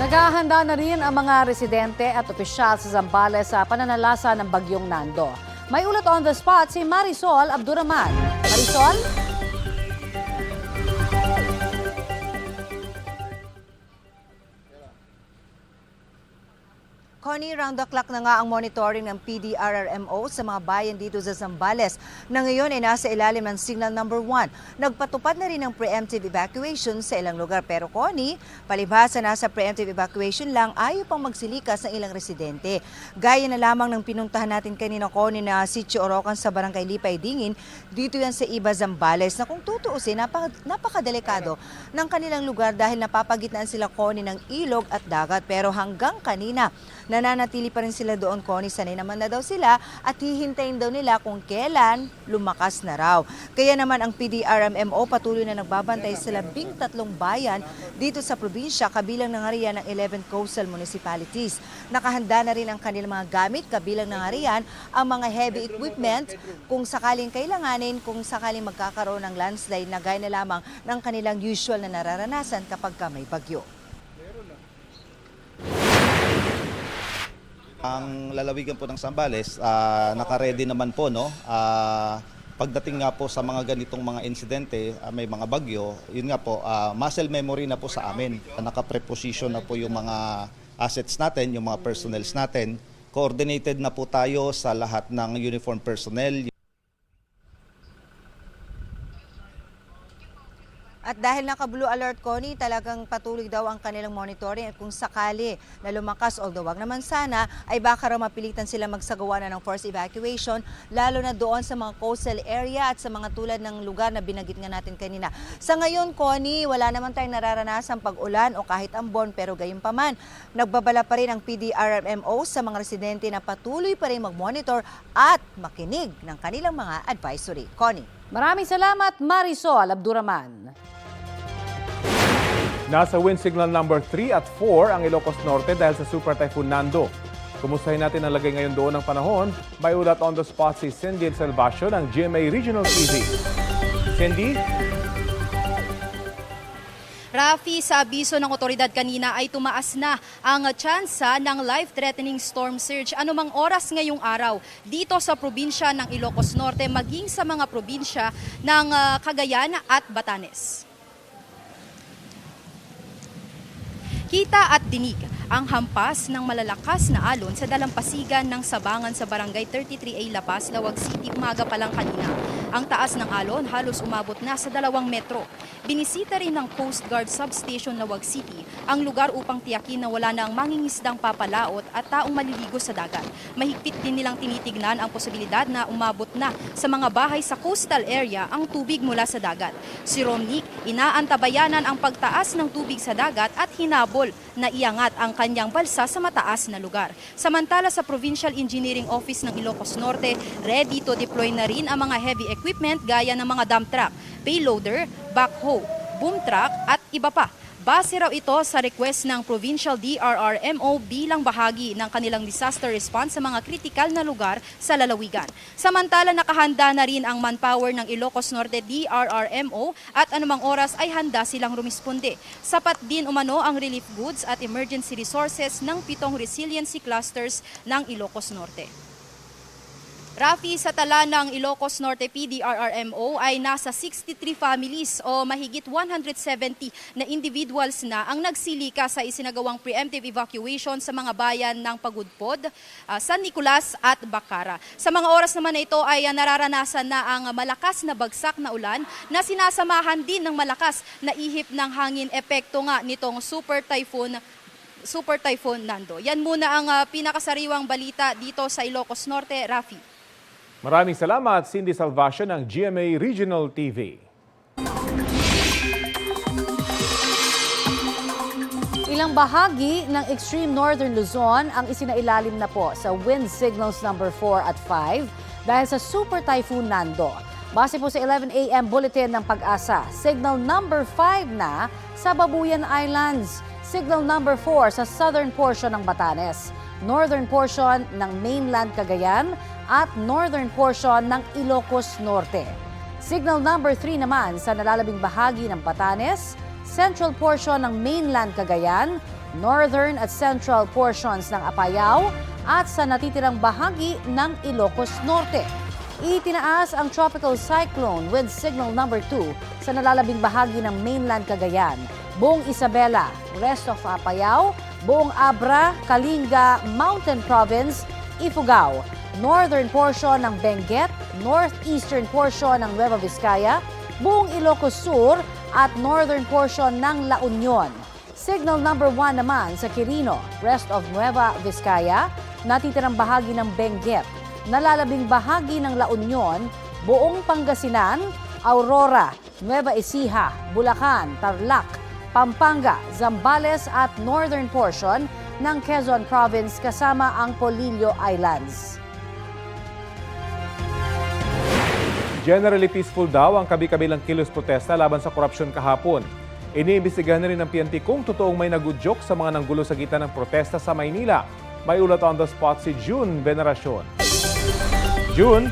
Naghahanda na rin ang mga residente at opisyal sa Zambales sa pananalasa ng bagyong Nando. May ulat on the spot si Marisol Abduraman. Marisol? Connie, round the clock na nga ang monitoring ng PDRRMO sa mga bayan dito sa Zambales na ngayon ay nasa ilalim ng signal number 1. Nagpatupad na rin ng preemptive evacuation sa ilang lugar. Pero Connie, palibhasa nasa preemptive evacuation lang, ayaw pang magsilikas ng ilang residente. Gaya na lamang ng pinuntahan natin kanina Connie na Sitio Orocan sa Barangay Lipay Dingin, dito yan sa Iba Zambales na kung tutuusin, napaka, napakadelikado ng kanilang lugar dahil napapagitnaan sila Connie ng ilog at dagat. Pero hanggang kanina, nananatili pa rin sila doon, Connie. Sanay naman na daw sila at hihintayin daw nila kung kailan lumakas na raw. Kaya naman ang PDRMMO patuloy na nagbabantay sa labing tatlong bayan dito sa probinsya kabilang ng area ng 11 coastal municipalities. Nakahanda na rin ang kanilang mga gamit kabilang ng riyan ang mga heavy equipment kung sakaling kailanganin, kung sakaling magkakaroon ng landslide na gaya na lamang ng kanilang usual na nararanasan kapag ka may bagyo. Ang lalawigan po ng Sambales, ah, naka-ready naman po no. Ah, pagdating nga po sa mga ganitong mga insidente, ah, may mga bagyo, yun nga po, ah, muscle memory na po sa amin. Naka-preposition na po yung mga assets natin, yung mga personnels natin. Coordinated na po tayo sa lahat ng uniform personnel, At dahil naka-blue alert, Connie, talagang patuloy daw ang kanilang monitoring at kung sakali na lumakas, although wag naman sana, ay baka raw mapilitan sila magsagawa na ng forced evacuation, lalo na doon sa mga coastal area at sa mga tulad ng lugar na binagit nga natin kanina. Sa ngayon, Connie, wala naman tayong nararanasang pag-ulan o kahit ambon, pero gayon pa man, nagbabala pa rin ang PDRMO sa mga residente na patuloy pa rin mag-monitor at makinig ng kanilang mga advisory. Connie. Maraming salamat, Marisol Abduraman. Nasa wind signal number 3 at 4 ang Ilocos Norte dahil sa Super Typhoon Nando. Kumustahin natin ang lagay ngayon doon ng panahon. May ulat on the spot si Cindy El Salvacio ng GMA Regional TV. Cindy? Rafi, sa abiso ng otoridad kanina ay tumaas na ang tsansa ng life-threatening storm surge anumang oras ngayong araw dito sa probinsya ng Ilocos Norte maging sa mga probinsya ng ah, Cagayan at Batanes. Kita at dinig ang hampas ng malalakas na alon sa dalampasigan ng Sabangan sa Barangay 33A La Paz, Lawag City umaga pa lang kanina. Ang taas ng alon halos umabot na sa dalawang metro. Binisita rin ng Coast Guard Substation Lawag City ang lugar upang tiyakin na wala na ang mangingisdang papalaot at taong maliligo sa dagat. Mahigpit din nilang tinitignan ang posibilidad na umabot na sa mga bahay sa coastal area ang tubig mula sa dagat. Si Romnick, inaantabayanan ang pagtaas ng tubig sa dagat at hinabol na iangat ang kanyang balsa sa mataas na lugar. Samantala sa Provincial Engineering Office ng Ilocos Norte, ready to deploy na rin ang mga heavy equipment gaya ng mga dump truck, payloader, backhoe, boom truck at iba pa. Base raw ito sa request ng Provincial DRRMO bilang bahagi ng kanilang disaster response sa mga kritikal na lugar sa lalawigan. Samantala nakahanda na rin ang manpower ng Ilocos Norte DRRMO at anumang oras ay handa silang rumisponde. Sapat din umano ang relief goods at emergency resources ng pitong resiliency clusters ng Ilocos Norte. Rafi, sa tala ng Ilocos Norte PDRRMO ay nasa 63 families o mahigit 170 na individuals na ang nagsilika sa isinagawang preemptive evacuation sa mga bayan ng Pagudpod, ah, San Nicolas at Bacara. Sa mga oras naman na ito ay nararanasan na ang malakas na bagsak na ulan na sinasamahan din ng malakas na ihip ng hangin epekto nga nitong super typhoon Super Typhoon Nando. Yan muna ang ah, pinakasariwang balita dito sa Ilocos Norte, Rafi. Maraming salamat, Cindy Salvacio ng GMA Regional TV. Ilang bahagi ng extreme northern Luzon ang isinailalim na po sa wind signals number 4 at 5 dahil sa Super Typhoon Nando. Base po sa 11 a.m. bulletin ng pag-asa, signal number 5 na sa Babuyan Islands, signal number 4 sa southern portion ng Batanes, northern portion ng mainland Cagayan at northern portion ng Ilocos Norte. Signal number 3 naman sa nalalabing bahagi ng Batanes, central portion ng mainland Cagayan, northern at central portions ng Apayao at sa natitirang bahagi ng Ilocos Norte. Itinaas ang tropical cyclone with signal number 2 sa nalalabing bahagi ng mainland Cagayan, buong Isabela, rest of Apayao, buong Abra, Kalinga, Mountain Province, Ifugao, northern portion ng Benguet, northeastern portion ng Nueva Vizcaya, buong Ilocos Sur at northern portion ng La Union. Signal number 1 naman sa Quirino, rest of Nueva Vizcaya, natitirang bahagi ng Benguet, nalalabing bahagi ng La Union, buong Pangasinan, Aurora, Nueva Ecija, Bulacan, Tarlac, Pampanga, Zambales at northern portion ng Quezon Province kasama ang Polillo Islands. Generally peaceful daw ang kabi-kabilang kilos protesta laban sa korupsyon kahapon. Iniimbestigahan na rin ng PNP kung totoong may nagudyok sa mga nanggulo sa gitna ng protesta sa Maynila. May ulat on the spot si June Veneracion. June,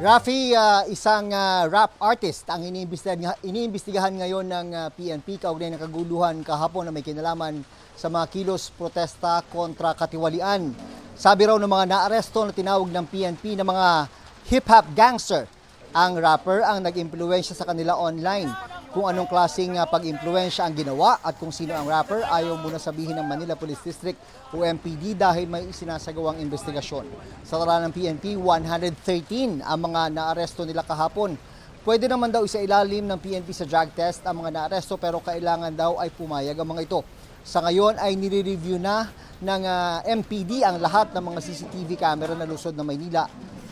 Rafi, ah, isang ah, rap artist ang iniimbestigahan, iniimbestigahan ngayon ng ah, PNP kaugnay ng kaguluhan kahapon na may kinalaman sa mga kilos protesta kontra katiwalian. Sabi raw ng mga naaresto na tinawag ng PNP na mga hip-hop gangster, ang rapper ang nag-impluensya sa kanila online. Kung anong klaseng ah, pag-impluensya ang ginawa at kung sino ang rapper, ayaw muna sabihin ng Manila Police District o MPD dahil may isinasagawang investigasyon. Sa tala ng PNP, 113 ang mga naaresto nila kahapon. Pwede naman daw isa ilalim ng PNP sa drug test ang mga naaresto pero kailangan daw ay pumayag ang mga ito. Sa ngayon ay nire-review na ng ah, MPD ang lahat ng mga CCTV camera na lusod ng Maynila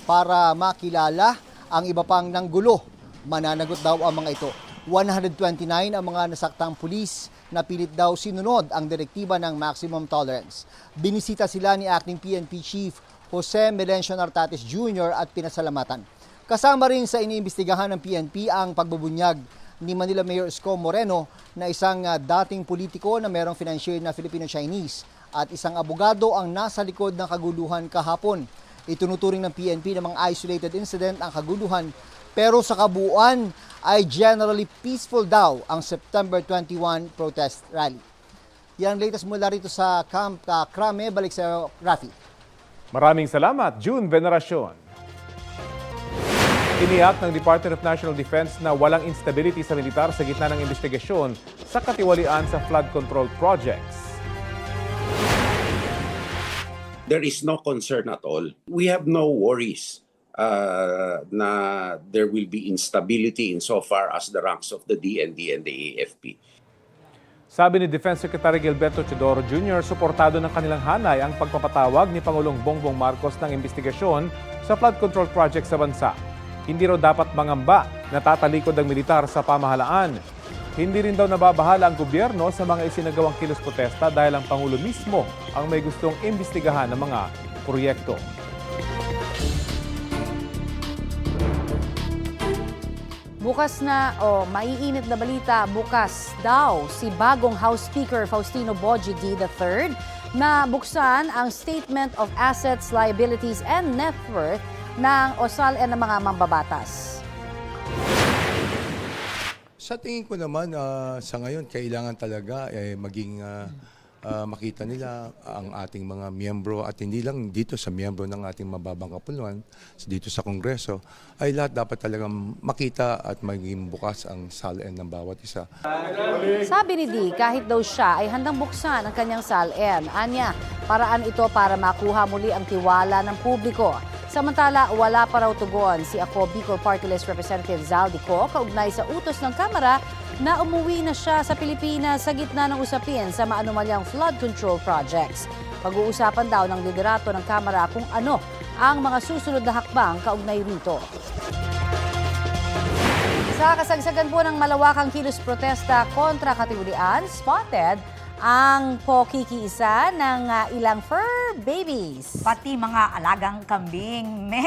para makilala ang iba pang nanggulo. Mananagot daw ang mga ito. 129 ang mga nasaktang pulis na pilit daw sinunod ang direktiba ng maximum tolerance. Binisita sila ni acting PNP Chief Jose Melencio Nartates Jr. at pinasalamatan. Kasama rin sa iniimbestigahan ng PNP ang pagbubunyag ni Manila Mayor Isko Moreno na isang ah, dating politiko na merong financier na Filipino-Chinese at isang abogado ang nasa likod ng kaguluhan kahapon. Itunuturing ng PNP na mga isolated incident ang kaguluhan pero sa kabuuan ay generally peaceful daw ang September 21 protest rally. Yan ang latest mula rito sa Camp ah, Krame. Balik sa Rafi. maraming salamat, June Veneracion. Iniyak ng Department of National Defense na walang instability sa militar sa gitna ng investigasyon sa katiwalian sa flood control projects. there is no concern at all. We have no worries uh, na there will be instability insofar as the ranks of the DND and the AFP. Sabi ni Defense Secretary Gilberto Chodoro Jr., suportado ng kanilang hanay ang pagpapatawag ni Pangulong Bongbong Marcos ng investigasyon sa flood control project sa bansa. Hindi raw dapat mangamba na tatalikod ang militar sa pamahalaan. Hindi rin daw nababahala ang gobyerno sa mga isinagawang kilos protesta dahil ang Pangulo mismo ang may gustong imbestigahan ng mga proyekto. Bukas na, o maiinit na balita, bukas daw si bagong House Speaker Faustino Boji D. III na buksan ang Statement of Assets, Liabilities and Net Worth ng OSAL ng mga mambabatas. Sa tingin ko naman, ah, sa ngayon, kailangan talaga eh, maging ah, ah, makita nila ang ating mga miyembro at hindi lang dito sa miyembro ng ating mababang kapuluan, dito sa Kongreso, ay lahat dapat talagang makita at maging bukas ang salin ng bawat isa. Sabi ni Di, kahit daw siya ay handang buksan ang kanyang SALN. Anya, paraan ito para makuha muli ang tiwala ng publiko. Samantala, wala pa raw tugon si ako Bicol Party List Representative Zaldico kaugnay sa utos ng Kamara na umuwi na siya sa Pilipinas sa gitna ng usapin sa maanumalyang flood control projects. Pag-uusapan daw ng liderato ng Kamara kung ano ang mga susunod na hakbang kaugnay rito. Sa kasagsagan po ng malawakang kilos protesta kontra katiwalian, spotted ang pokikiisa ng ah, ilang fur babies. Pati mga alagang kambing, me,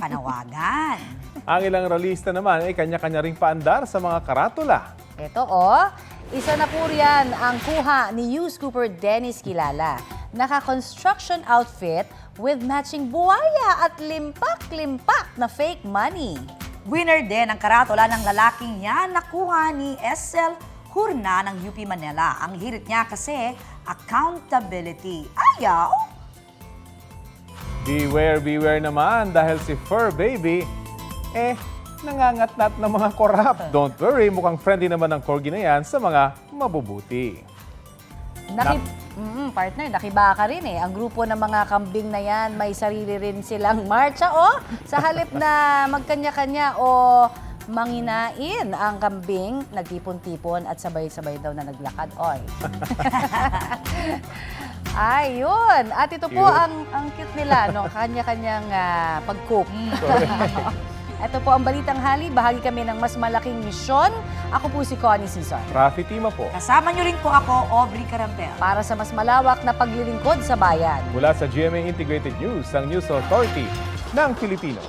panawagan. Ang ilang ralista naman ay kanya-kanya ring paandar sa mga karatula. Ito oh, isa na po riyan ang kuha ni News Cooper Dennis Kilala. Naka-construction outfit with matching buwaya at limpak-limpak na fake money. Winner din ang karatula ng lalaking yan nakuha ni SL hurna ng UP Manila. Ang hirit niya kasi, accountability. Ayaw! Beware, beware naman dahil si Fur Baby, eh, nangangatnat ng mga korap. Don't worry, mukhang friendly naman ang corgi na yan sa mga mabubuti. Naki, Mm, partner, nakibaka rin eh. Ang grupo ng mga kambing na yan, may sarili rin silang marcha o sa halip na magkanya-kanya o manginain ang kambing, nagtipon-tipon at sabay-sabay daw na naglakad. Oy. Ayun. At ito po Cute. ang ang cute nila, no? Kanya-kanyang ah, pag-cook. ito po ang Balitang Hali. Bahagi kami ng mas malaking misyon. Ako po si Connie Season. Rafi Tima po. Kasama niyo rin po ako, Aubrey Carampel. Para sa mas malawak na paglilingkod sa bayan. Mula sa GMA Integrated News, ang News Authority ng Pilipino.